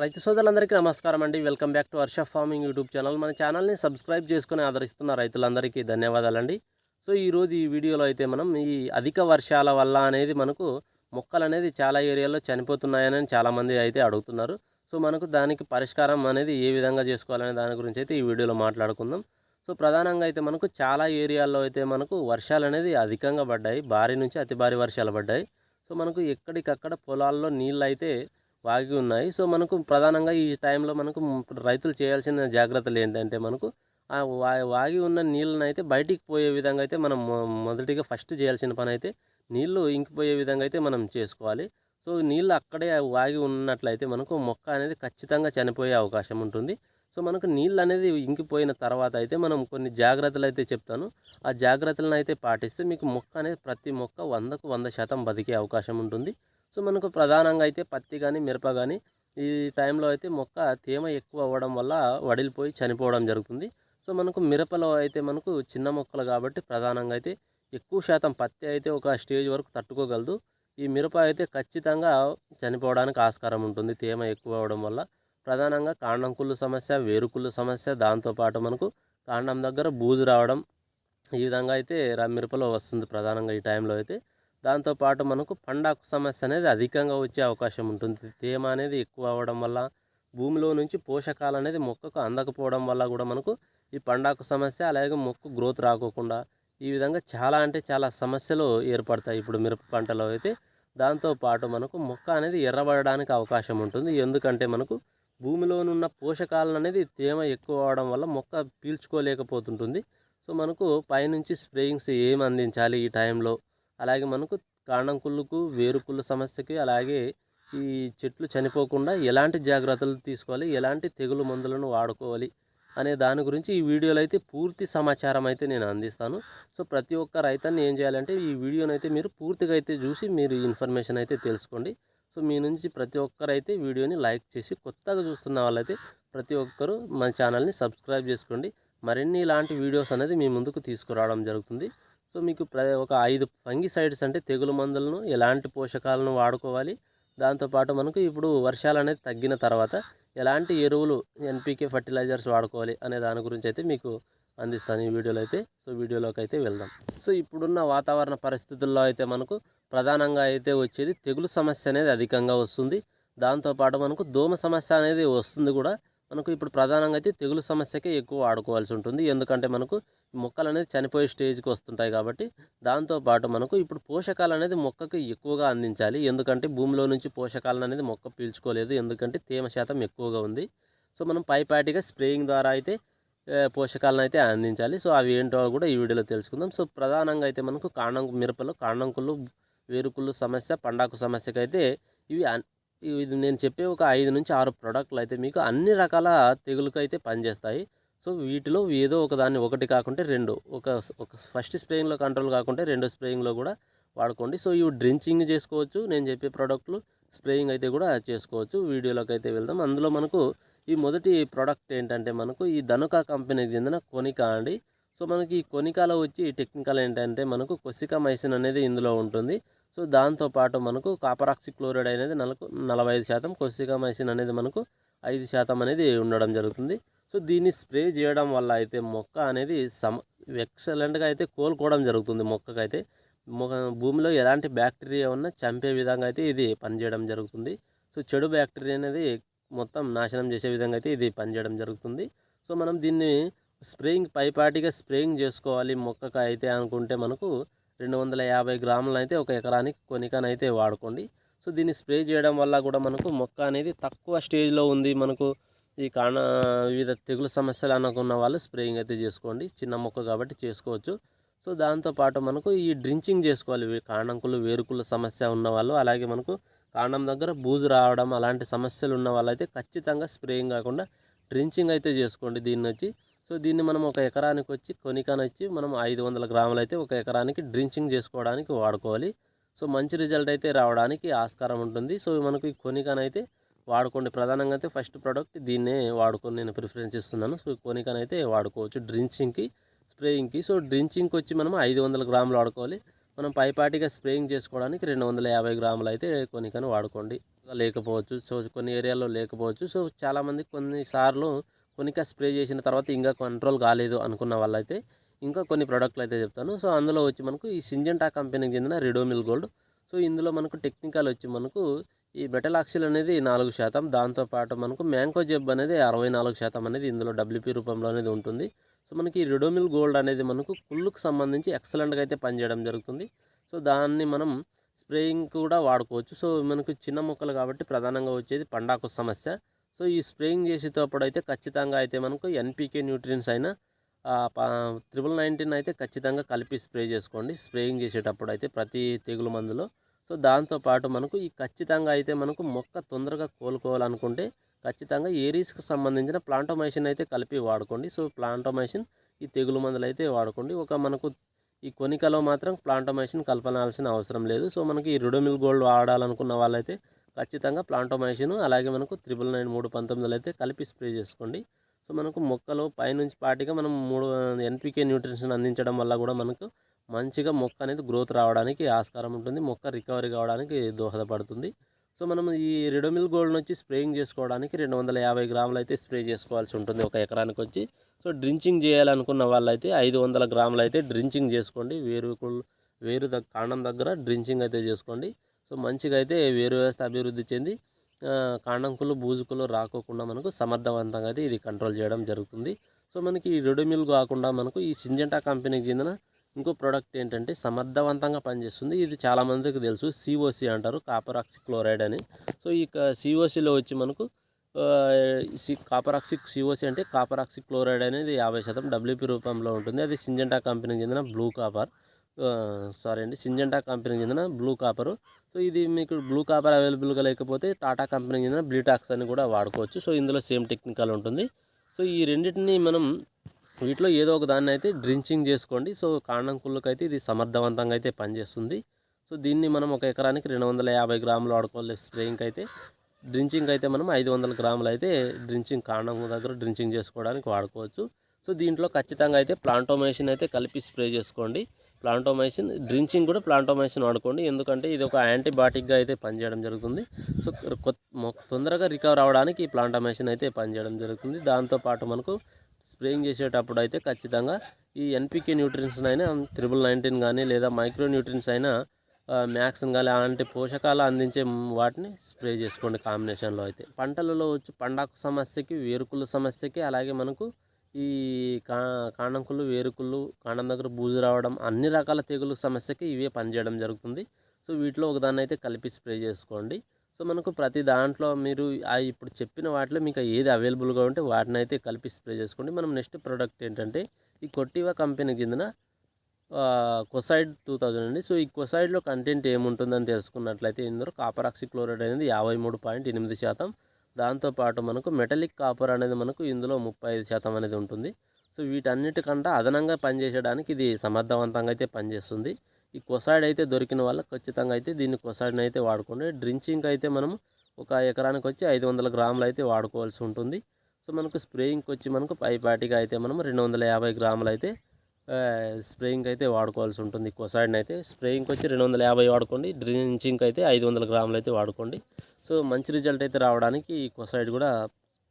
రైతు సోదరులందరికీ నమస్కారం అండి. Welcome back to Varsha farming YouTube channel. మన ఛానల్ని సబ్స్క్రైబ్ చేసుకుని ఆదరిస్తున్న రైతులందరికీ ధన్యవాదాలండి. సో ఈరోజు ఈ వీడియోలో అయితే మనం ఈ అధిక వర్షాల వల్ల అనేది మనకు మొక్కలు అనేది చాలా ఏరియాలో చనిపోతున్నాయని చాలామంది అయితే అడుగుతున్నారు. సో మనకు దానికి పరిష్కారం అనేది ఏ విధంగా చేసుకోవాలనే దాని గురించి అయితే ఈ వీడియోలో మాట్లాడుకుందాం. సో ప్రధానంగా అయితే మనకు చాలా ఏరియాల్లో అయితే మనకు వర్షాలు అనేది అధికంగా పడ్డాయి. భారీ నుంచి అతి భారీ వర్షాలు పడ్డాయి. సో మనకు ఎక్కడికక్కడ పొలాల్లో నీళ్ళు అయితే వాగి ఉన్నాయి. సో మనకు ప్రధానంగా ఈ టైంలో మనకు రైతులు చేయాల్సిన జాగ్రత్తలు ఏంటంటే మనకు ఆ వా వాగి ఉన్న నీళ్ళని అయితే బయటికి పోయే విధంగా అయితే మనం మొ- మొదటిగా ఫస్ట్ చేయాల్సిన పని అయితే నీళ్ళు ఇంకిపోయే విధంగా అయితే మనం చేసుకోవాలి. సో నీళ్ళు అక్కడే వాగి ఉన్నట్లయితే మనకు మొక్క అనేది ఖచ్చితంగా చనిపోయే అవకాశం ఉంటుంది. సో మనకు నీళ్ళు అనేది ఇంకిపోయిన తర్వాత అయితే మనం కొన్ని జాగ్రత్తలు అయితే చెప్తాను. ఆ జాగ్రత్తలను అయితే పాటిస్తే మీకు మొక్క అనేది ప్రతి మొక్క వందకు వంద శాతం బతికే అవకాశం ఉంటుంది. సో మనకు ప్రధానంగా అయితే పత్తి కానీ మిరప కానీ ఈ టైంలో అయితే మొక్క తేమ ఎక్కువ అవ్వడం వల్ల వడిలిపోయి చనిపోవడం జరుగుతుంది. సో మనకు మిరపలో అయితే మనకు చిన్న మొక్కలు కాబట్టి ప్రధానంగా అయితే ఎక్కువ శాతం పత్తి అయితే ఒక స్టేజ్ వరకు తట్టుకోగలదు. ఈ మిరప అయితే ఖచ్చితంగా చనిపోవడానికి ఆస్కారం ఉంటుంది. తేమ ఎక్కువ అవ్వడం వల్ల ప్రధానంగా కాండం కుళ్ళు సమస్య వేరుకుళ్ళు సమస్య దాంతోపాటు మనకు కాండం దగ్గర బూజు రావడం ఈ విధంగా అయితే మిరపలో వస్తుంది ప్రధానంగా ఈ టైంలో అయితే. దాంతోపాటు మనకు పండాకు సమస్య అనేది అధికంగా వచ్చే అవకాశం ఉంటుంది. తేమ అనేది ఎక్కువ అవ్వడం వల్ల భూమిలో నుంచి పోషకాలు అనేది మొక్కకు అందకపోవడం వల్ల కూడా మనకు ఈ పండాకు సమస్య అలాగే మొక్క గ్రోత్ రాకోకుండా ఈ విధంగా చాలా అంటే చాలా సమస్యలు ఏర్పడతాయి ఇప్పుడు మిరప పంటలో అయితే. దాంతోపాటు మనకు మొక్క అనేది ఎర్రబడడానికి అవకాశం ఉంటుంది. ఎందుకంటే మనకు భూమిలోనున్న పోషకాలను అనేది తేమ ఎక్కువ అవడం వల్ల మొక్క పీల్చుకోలేకపోతుంటుంది. సో మనకు పైనుంచి స్ప్రేయింగ్స్ ఏం అందించాలి ఈ టైంలో? అలాగే మనకు కాండం కుళ్ళుకు వేరు కుళ్ళు సమస్యకి అలాగే ఈ చెట్లు చనిపోకుండా ఎలాంటి జాగ్రత్తలు తీసుకోవాలి ఎలాంటి తెగులు మందులను వాడుకోవాలి అనే దాని గురించి ఈ వీడియోలో అయితే పూర్తి సమాచారం అయితే నేను అందిస్తాను. సో ప్రతి ఒక్క రైతాన్ని ఏం చేయాలంటే ఈ వీడియోని అయితే మీరు పూర్తిగా అయితే చూసి మీరు ఇన్ఫర్మేషన్ అయితే తెలుసుకోండి. సో మీ నుంచి ప్రతి ఒక్కరైతే వీడియోని లైక్ చేసి కొత్తగా చూస్తున్న వాళ్ళైతే ప్రతి ఒక్కరూ మన ఛానల్ని సబ్స్క్రైబ్ చేసుకోండి. మరిన్ని ఇలాంటి వీడియోస్ అనేది మీ ముందుకు తీసుకురావడం జరుగుతుంది. సో మీకు ప్ర ఒక ఐదు ఫంగిసైడ్స్ అంటే తెగులు మందులను ఎలాంటి పోషకాలను వాడుకోవాలి? దాంతోపాటు మనకు ఇప్పుడు వర్షాలు అనేది తగ్గిన తర్వాత ఎలాంటి ఎరువులు ఎన్పికే ఫర్టిలైజర్స్ వాడుకోవాలి అనే దాని గురించి అయితే మీకు అందిస్తాను ఈ వీడియోలో అయితే. సో వీడియోలోకి అయితే వెళ్దాం. సో ఇప్పుడున్న వాతావరణ పరిస్థితుల్లో అయితే మనకు ప్రధానంగా అయితే వచ్చేది తెగులు సమస్య అనేది అధికంగా వస్తుంది. దాంతోపాటు మనకు దోమ సమస్య అనేది వస్తుంది కూడా. మనకు ఇప్పుడు ప్రధానంగా అయితే తెగులు సమస్యకే ఎక్కువ వాడుకోవాల్సి ఉంటుంది ఎందుకంటే మనకు మొక్కలు అనేది చనిపోయే స్టేజ్కి వస్తుంటాయి కాబట్టి దాంతోపాటు మనకు ఇప్పుడు పోషకాలు అనేది మొక్కకు ఎక్కువగా అందించాలి. ఎందుకంటే భూమిలో నుంచి పోషకాలను అనేది మొక్క పీల్చుకోలేదు. ఎందుకంటే తేమ శాతం ఎక్కువగా ఉంది. సో మనం పైపాటిగా స్ప్రేయింగ్ ద్వారా అయితే పోషకాలను అయితే అందించాలి. సో అవి ఏంటో కూడా ఈ వీడియోలో తెలుసుకుందాం. సో ప్రధానంగా అయితే మనకు కాండం మిరపలు కాండంకులు వేరుకుళ్ళు సమస్య పండాకు సమస్యకైతే ఇవి ఇది నేను చెప్పే ఒక ఐదు నుంచి ఆరు ప్రోడక్ట్లు అయితే మీకు అన్ని రకాల తెగులుకు అయితే పనిచేస్తాయి. సో వీటిలో ఏదో ఒక దాన్ని ఒకటి కాకుంటే రెండు. ఒక ఒక ఫస్ట్ స్ప్రేయింగ్లో కంట్రోల్ కాకుంటే రెండో స్ప్రేయింగ్లో కూడా వాడుకోండి. సో ఇవి డ్రించింగ్ చేసుకోవచ్చు. నేను చెప్పే ప్రోడక్ట్లు స్ప్రేయింగ్ అయితే కూడా చేసుకోవచ్చు. వీడియోలోకి అయితే వెళ్దాం. అందులో మనకు ఈ మొదటి ప్రోడక్ట్ ఏంటంటే మనకు ఈ ధనుక కంపెనీకి చెందిన కొనికా అండి. సో మనకి ఈ కొనికాలో వచ్చి టెక్నికల్ ఏంటంటే మనకు కొసికా మైసిన్ అనేది ఇందులో ఉంటుంది. సో దాంతోపాటు మనకు కాపరాక్సి క్లోరైడ్ అనేది నలకు నలభై ఐదు శాతం కొసికా అనేది మనకు ఐదు శాతం అనేది ఉండడం జరుగుతుంది. సో దీన్ని స్ప్రే చేయడం వల్ల అయితే మొక్క అనేది సమ ఎక్సలెంట్గా అయితే కోలుకోవడం జరుగుతుంది మొక్కకైతే. మొక్క భూమిలో ఎలాంటి బ్యాక్టీరియా ఉన్నా చంపే విధంగా అయితే ఇది పనిచేయడం జరుగుతుంది. సో చెడు బ్యాక్టీరియా అనేది మొత్తం నాశనం చేసే విధంగా అయితే ఇది పనిచేయడం జరుగుతుంది. సో మనం దీన్ని స్ప్రేయింగ్ పైపాటిగా స్ప్రేయింగ్ చేసుకోవాలి మొక్కకు అయితే అనుకుంటే మనకు రెండు వందల యాభై గ్రాములైతే అయితే ఒక ఎకరానికి కొనికనైతే వాడుకోండి. సో దీన్ని స్ప్రే చేయడం వల్ల కూడా మనకు మొక్క అనేది తక్కువ స్టేజ్లో ఉంది. మనకు ఈ కాణ వివిధ తెగులు సమస్యలు అనుకున్న వాళ్ళు స్ప్రేయింగ్ అయితే చేసుకోండి. చిన్న మొక్క కాబట్టి చేసుకోవచ్చు. సో దాంతోపాటు మనకు ఈ డ్రించింగ్ చేసుకోవాలి. కాండంకులు వేరుకుల సమస్య ఉన్న వాళ్ళు అలాగే మనకు కాండం దగ్గర బూజు రావడం అలాంటి సమస్యలు ఉన్న వాళ్ళైతే ఖచ్చితంగా స్ప్రేయింగ్ కాకుండా డ్రించింగ్ అయితే చేసుకోండి దీన్ని వచ్చి. సో దీన్ని మనం ఒక ఎకరానికి వచ్చి కొనికాని వచ్చి మనం ఐదు వందల గ్రాములు అయితే ఒక ఎకరానికి డ్రించింగ్ చేసుకోవడానికి వాడుకోవాలి. సో మంచి రిజల్ట్ అయితే రావడానికి ఆస్కారం ఉంటుంది. సో మనకు ఈ కొనికాన్ అయితే వాడుకోండి. ప్రధానంగా అయితే ఫస్ట్ ప్రోడక్ట్ దీన్నే వాడుకొని నేను ప్రిఫరెన్స్ ఇస్తున్నాను. సో కొనికాన్ అయితే వాడుకోవచ్చు డ్రించింగ్కి స్ప్రేయింగ్కి. సో డ్రించింగ్కి వచ్చి మనం ఐదు వందల గ్రాములు వాడుకోవాలి. మనం పైపాటిగా స్ప్రేయింగ్ చేసుకోవడానికి రెండు వందల యాభై గ్రాములు అయితే కొనికని వాడుకోండి. లేకపోవచ్చు సో కొన్ని ఏరియాలో లేకపోవచ్చు. సో చాలామంది కొన్నిసార్లు కొనిక స్ప్రే చేసిన తర్వాత ఇంకా కంట్రోల్ కాలేదు అనుకున్న వాళ్ళైతే ఇంకా కొన్ని ప్రోడక్ట్లు అయితే చెప్తాను. సో అందులో వచ్చి మనకు ఈ సింజెంటా కంపెనీకి చెందిన రెడోమిల్ గోల్డ్ సో ఇందులో మనకు టెక్నికల్ వచ్చి మనకు ఈ బెటలాక్సిల్ అనేది నాలుగు శాతం. దాంతోపాటు మనకు మ్యాంకో జెబ్ అనేది అరవై నాలుగు శాతం అనేది ఇందులో డబ్ల్యూపీ రూపంలో అనేది ఉంటుంది. సో మనకి ఈ రిడోమిల్ గోల్డ్ అనేది మనకు కుళ్ళుకు సంబంధించి ఎక్సలెంట్గా అయితే పనిచేయడం జరుగుతుంది. సో దాన్ని మనం స్ప్రేయింగ్ కూడా వాడుకోవచ్చు. సో మనకు చిన్న మొక్కలు కాబట్టి ప్రధానంగా వచ్చేది పండాకు సమస్య. సో ఈ స్ప్రేయింగ్ చేసేటప్పుడు అయితే ఖచ్చితంగా అయితే మనకు ఎన్పికే న్యూట్రియన్స్ అయినా త్రిబుల్ నైన్టీన్ అయితే ఖచ్చితంగా కలిపి స్ప్రే చేసుకోండి. స్ప్రేయింగ్ చేసేటప్పుడు అయితే ప్రతి తెగులు మందులో. సో దాంతోపాటు మనకు ఈ ఖచ్చితంగా అయితే మనకు మొక్క తొందరగా కోలుకోవాలనుకుంటే ఖచ్చితంగా ఏరీస్కి సంబంధించిన ప్లాంటోమైసిన్ అయితే కలిపి వాడుకోండి. సో ప్లాంటోమైసిన్ ఈ తెగులు మందులు అయితే వాడుకోండి. ఒక మనకు ఈ కొనికలో మాత్రం ప్లాంటోమైసిన్ కలపనాల్సిన అవసరం లేదు. సో మనకి ఈ రుడోమిల్ గోల్డ్ వాడాలనుకున్న వాళ్ళైతే ఖచ్చితంగా ప్లాంటోమైసిన్ అలాగే మనకు త్రిబుల్ నైన్ మూడు పంతొమ్మిదిలో అయితే కలిపి స్ప్రే చేసుకోండి. సో మనకు మొక్కలు పైనుంచి పాటిగా మనం మూడు ఎన్పికే న్యూట్రిషన్ అందించడం వల్ల కూడా మనకు మంచిగా మొక్క అనేది గ్రోత్ రావడానికి ఆస్కారం ఉంటుంది. మొక్క రికవరీ కావడానికి దోహదపడుతుంది. సో మనం ఈ రెడోమిల్ గోల్డ్ నుంచి స్ప్రేయింగ్ చేసుకోవడానికి రెండు వందల యాభై గ్రాములు అయితే స్ప్రే చేసుకోవాల్సి ఉంటుంది ఒక ఎకరానికి వచ్చి. సో డ్రించింగ్ చేయాలనుకున్న వాళ్ళైతే ఐదు వందల గ్రాములు అయితే డ్రించింగ్ చేసుకోండి. వేరు వేరు కాండం దగ్గర డ్రించింగ్ అయితే చేసుకోండి. సో మంచిగా అయితే వేరు వ్యవస్థ అభివృద్ధి చెంది కాండంకులు బూజుకులు రాకోకుండా మనకు సమర్థవంతంగా అయితే ఇది కంట్రోల్ చేయడం జరుగుతుంది. సో మనకి ఈ రెడోమిల్ కాకుండా మనకు ఈ సింజెంటా కంపెనీకి చెందిన ఇంకో ప్రోడక్ట్ ఏంటంటే సమర్థవంతంగా పనిచేస్తుంది. ఇది చాలామందికి తెలుసు సిఓసి అంటారు కాపర్ ఆక్సి క్లోరైడ్ అని. సో ఈ సిఓసిలో వచ్చి మనకు సి కాపర్ ఆక్సి సిఓసి అంటే కాపర్ ఆక్సి క్లోరైడ్ అనేది యాభై శాతం డబ్ల్యూపీ రూపంలో ఉంటుంది. అది సింజెంటా కంపెనీకి చెందిన బ్లూ కాపర్. సారీ అండి సింజెంటా కంపెనీకి చెందిన బ్లూ కాపరు సో ఇది మీకు బ్లూ కాపర్ అవైలబుల్గా లేకపోతే టాటా కంపెనీకి చెందిన బ్లీటాక్స్ అని కూడా వాడుకోవచ్చు. సో ఇందులో సేమ్ టెక్నికల్ ఉంటుంది. సో ఈ రెండింటిని మనం వీటిలో ఏదో ఒక దాన్ని అయితే డ్రించింగ్ చేసుకోండి. సో కాండం కుళ్ళకైతే ఇది సమర్థవంతంగా అయితే పనిచేస్తుంది. సో దీన్ని మనం ఒక ఎకరానికి రెండు వందల యాభై గ్రాములు వాడుకోవాలి స్ప్రేయింగ్ అయితే. డ్రించింగ్ అయితే మనం ఐదు వందల గ్రాములు అయితే డ్రించింగ్ కాండం దగ్గర డ్రించింగ్ చేసుకోవడానికి వాడుకోవచ్చు. సో దీంట్లో ఖచ్చితంగా అయితే ప్లాంటోమేషన్ అయితే కలిపి స్ప్రే చేసుకోండి. ప్లాంటోమైసిన్ డ్రించింగ్ కూడా ప్లాంటోమైసిన్ వాడుకోండి. ఎందుకంటే ఇది ఒక యాంటీబయాటిక్గా అయితే పనిచేయడం జరుగుతుంది. సో తొందరగా రికవర్ అవ్వడానికి ఈ ప్లాంటోమైసిన్ అయితే పనిచేయడం జరుగుతుంది. దాంతోపాటు మనకు స్ప్రేయింగ్ చేసేటప్పుడు అయితే ఖచ్చితంగా ఈ ఎన్పికే న్యూట్రియన్స్ అయినా త్రిబుల్ నైన్టీన్ కానీ లేదా మైక్రో న్యూట్రియన్స్ అయినా మ్యాక్స్ కానీ అలాంటి పోషకాలు అందించే వాటిని స్ప్రే చేసుకోండి కాంబినేషన్లో అయితే. పంటలలో వచ్చి పండాకు సమస్యకి వేరుకుల సమస్యకి అలాగే మనకు ఈ కా కాండంకుళ్ళు వేరుకుళ్ళు కాండం దగ్గర బూజు రావడం అన్ని రకాల తెగులు సమస్యకి ఇవే పనిచేయడం జరుగుతుంది. సో వీటిలో ఒకదాన్ని అయితే కలిపి స్ప్రే చేసుకోండి. సో మనకు ప్రతి దాంట్లో మీరు ఇప్పుడు చెప్పిన వాటిలో మీకు ఏది అవైలబుల్గా ఉంటే వాటిని అయితే కలిపి స్ప్రే చేసుకోండి. మనం నెక్స్ట్ ప్రోడక్ట్ ఏంటంటే ఈ కొట్టివా కంపెనీకి చెందిన కొసైడ్ టూ థౌజండ్ అండి. సో ఈ కొసైడ్లో కంటెంట్ ఏముంటుందని తెలుసుకున్నట్లయితే ఇందులో కాపర్ ఆక్సిక్లోరైడ్ అనేది యాభై మూడు పాయింట్ ఎనిమిది శాతం దాంతోపాటు మనకు మెటలిక్ కాపర్ అనేది మనకు ఇందులో ముప్పై ఐదు శాతం అనేది ఉంటుంది. సో వీటన్నిటికంటే అదనంగా పనిచేసేయడానికి ఇది సమర్థవంతంగా అయితే పనిచేస్తుంది. ఈ కొసాయిడ్ అయితే దొరికిన వల్ల ఖచ్చితంగా అయితే దీన్ని కొసాయిడ్ని అయితే వాడుకోండి. డ్రించింగ్ అయితే మనం ఒక ఎకరానికి వచ్చి ఐదు వందల గ్రాములు అయితే వాడుకోవాల్సి ఉంటుంది. సో మనకు స్ప్రేయింగ్కి వచ్చి మనకు పైపాటిగా అయితే మనం రెండు వందల యాభై గ్రాములు అయితే స్ప్రేయింగ్ అయితే వాడుకోవాల్సి ఉంటుంది. కొసాయిడ్ని అయితే స్ప్రేయింగ్కి వచ్చి రెండు వందల యాభై వాడుకోండి. డ్రించింగ్కి అయితే ఐదు వందల గ్రాములు అయితే వాడుకోండి. సో మంచి రిజల్ట్ అయితే రావడానికి ఈ కొసైడ్ కూడా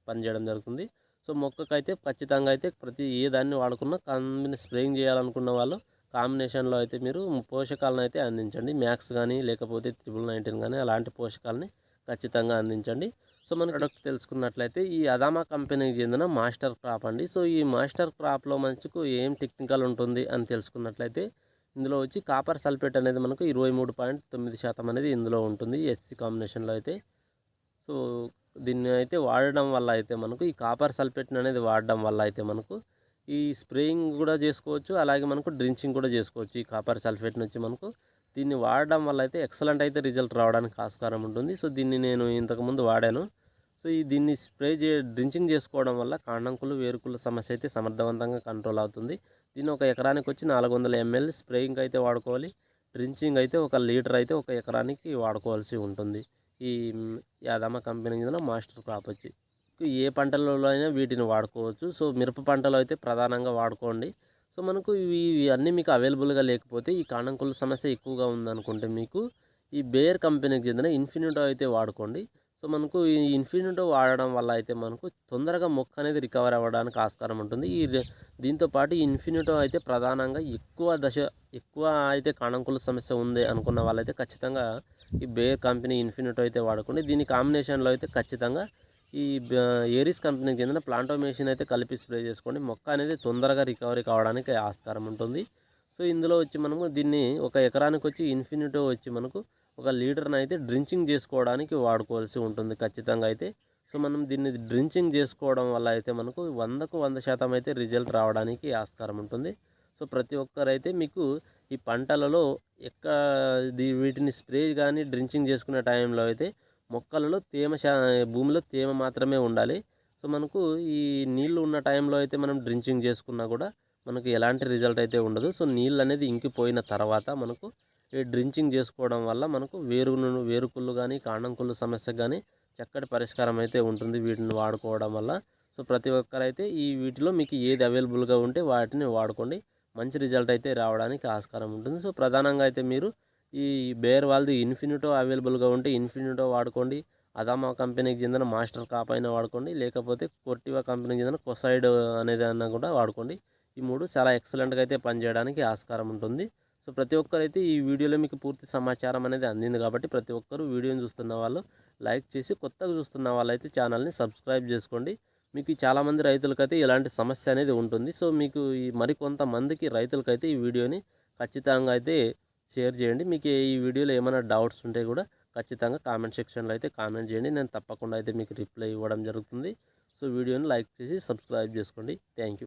పనిచేయడం జరుగుతుంది. సో మొక్కకైతే ఖచ్చితంగా అయితే ప్రతి ఏ దాన్ని వాడుకున్నా కాంబినే స్ప్రేయింగ్ చేయాలనుకున్న వాళ్ళు కాంబినేషన్లో అయితే మీరు పోషకాలను అయితే అందించండి. మ్యాక్స్ కానీ లేకపోతే త్రిబుల్ నైన్టీన్ కానీ అలాంటి పోషకాలని ఖచ్చితంగా అందించండి. సో మన ప్రొడక్ట్ తెలుసుకున్నట్లయితే ఈ అదామా కంపెనీకి చెందిన మాస్టర్ క్రాప్ అండి. సో ఈ మాస్టర్ క్రాప్లో మంచుకు ఏం టెక్నికల్ ఉంటుంది అని తెలుసుకున్నట్లయితే ఇందులో వచ్చి కాపర్ సల్ఫేట్ అనేది మనకు ఇరవై మూడు పాయింట్ తొమ్మిది శాతం అనేది ఇందులో ఉంటుంది ఎస్సీ కాంబినేషన్లో అయితే. సో దీన్ని అయితే వాడడం వల్ల అయితే మనకు ఈ కాపర్ సల్ఫేట్ అనేది వాడడం వల్ల అయితే మనకు ఈ స్ప్రేయింగ్ కూడా చేసుకోవచ్చు అలాగే మనకు డ్రించింగ్ కూడా చేసుకోవచ్చు ఈ కాపర్ సల్ఫేట్ నుంచి మనకు. దీన్ని వాడడం వల్ల అయితే ఎక్సలెంట్ అయితే రిజల్ట్ రావడానికి ఆస్కారం ఉంటుంది. సో దీన్ని నేను ఇంతకుముందు వాడాను. సో ఈ దీన్ని స్ప్రే చే డ్రించింగ్ చేసుకోవడం వల్ల కాండంకులు వేరుకుల సమస్య అయితే సమర్థవంతంగా కంట్రోల్ అవుతుంది. దీన్ని ఒక ఎకరానికి వచ్చి నాలుగు వందల ఎంఎల్ స్ప్రేయింగ్ అయితే వాడుకోవాలి. డ్రించింగ్ అయితే ఒక లీటర్ అయితే ఒక ఎకరానికి వాడుకోవాల్సి ఉంటుంది. ఈ యాదమ్మ కంపెనీ చెందిన మాస్టర్ క్రాప్ వచ్చి. ఏ పంటలలో అయినా వీటిని వాడుకోవచ్చు. సో మిరప పంటలో అయితే ప్రధానంగా వాడుకోండి. సో మనకు ఇవి అన్నీ మీకు అవైలబుల్గా లేకపోతే ఈ కాణంకుల సమస్య ఎక్కువగా ఉందనుకుంటే మీకు ఈ బేర్ కంపెనీకి చెందిన ఇన్ఫినిటో అయితే వాడుకోండి. సో మనకు ఈ ఇన్ఫినిటో వాడడం వల్ల అయితే మనకు తొందరగా మొక్క అనేది రికవర్ అవ్వడానికి ఆస్కారం ఉంటుంది. ఈ దీంతోపాటు దీంతో పాటు ఇన్ఫినిటో అయితే ప్రధానంగా ఎక్కువ దశ ఎక్కువ అయితే కాణంకుల సమస్య ఉంది అనుకున్న వాళ్ళైతే ఖచ్చితంగా ఈ బేర్ కంపెనీ ఇన్ఫినిటో అయితే వాడుకోండి. దీని కాంబినేషన్లో అయితే ఖచ్చితంగా ఈ ఏరిస్ ఏరిస్ కంపెనీకి ప్లాంటో ప్లాంటోమేషన్ అయితే కలిపి స్ప్రే చేసుకోండి. మొక్క అనేది తొందరగా రికవరీ కావడానికి ఆస్కారం ఉంటుంది. సో ఇందులో వచ్చి మనము దీన్ని ఒక ఎకరానికి వచ్చి ఇన్ఫినిటో వచ్చి మనకు ఒక లీటర్ని అయితే డ్రించింగ్ చేసుకోవడానికి వాడుకోవాల్సి ఉంటుంది ఖచ్చితంగా అయితే. సో మనం దీన్ని డ్రించింగ్ చేసుకోవడం వల్ల అయితే మనకు వందకు వంద శాతం అయితే రిజల్ట్ రావడానికి ఆస్కారం ఉంటుంది. సో ప్రతి ఒక్కరైతే మీకు ఈ పంటలలో ఎక్క వీటిని స్ప్రే కానీ డ్రించింగ్ చేసుకునే టైంలో అయితే మొక్కలలో తేమ శా భూమిలో తేమ మాత్రమే ఉండాలి. సో మనకు ఈ నీళ్ళు ఉన్న టైంలో అయితే మనం డ్రించింగ్ చేసుకున్నా కూడా మనకు ఎలాంటి రిజల్ట్ అయితే ఉండదు. సో నీళ్ళు అనేది ఇంకిపోయిన తర్వాత మనకు ఈ డ్రించింగ్ చేసుకోవడం వల్ల మనకు వేరు వేరుకుళ్ళు కానీ కాండంకుళ్ళు సమస్య కానీ చక్కటి పరిష్కారం అయితే ఉంటుంది వీటిని వాడుకోవడం వల్ల. సో ప్రతి ఒక్కరైతే ఈ వీటిలో మీకు ఏది అవైలబుల్గా ఉంటే వాటిని వాడుకోండి. మంచి రిజల్ట్ అయితే రావడానికి ఆస్కారం ఉంటుంది. సో ప్రధానంగా అయితే మీరు ఈ బేర్ వాళ్ళది ఇన్ఫినిటో అవైలబుల్గా ఉంటే ఇన్ఫినిటో వాడుకోండి. అదామా కంపెనీకి చెందిన మాస్టర్ కాప్ అయినా వాడుకోండి. లేకపోతే కొర్టివా కంపెనీకి చెందిన కొసైడ్ అనేది అన్నా కూడా వాడుకోండి. ఈ మూడు చాలా ఎక్సలెంట్గా అయితే పనిచేయడానికి ఆస్కారం ఉంటుంది. సో ప్రతి ఒక్కరైతే ఈ వీడియోలో మీకు పూర్తి సమాచారం అనేది అందింది కాబట్టి ప్రతి ఒక్కరు వీడియోని చూస్తున్న వాళ్ళు లైక్ చేసి కొత్తగా చూస్తున్న వాళ్ళైతే ఛానల్ని సబ్స్క్రైబ్ చేసుకోండి. మీకు చాలామంది రైతులకైతే ఇలాంటి సమస్య అనేది ఉంటుంది. సో మీకు ఈ మరికొంతమందికి రైతులకైతే ఈ వీడియోని ఖచ్చితంగా అయితే షేర్ చేయండి. మీకు ఈ వీడియోలో ఏమైనా డౌట్స్ ఉంటే కూడా ఖచ్చితంగా కామెంట్ సెక్షన్లో అయితే కామెంట్ చేయండి. నేను తప్పకుండా అయితే మీకు రిప్లై ఇవ్వడం జరుగుతుంది. సో వీడియోని లైక్ చేసి సబ్స్క్రైబ్ చేసుకోండి. Thank you.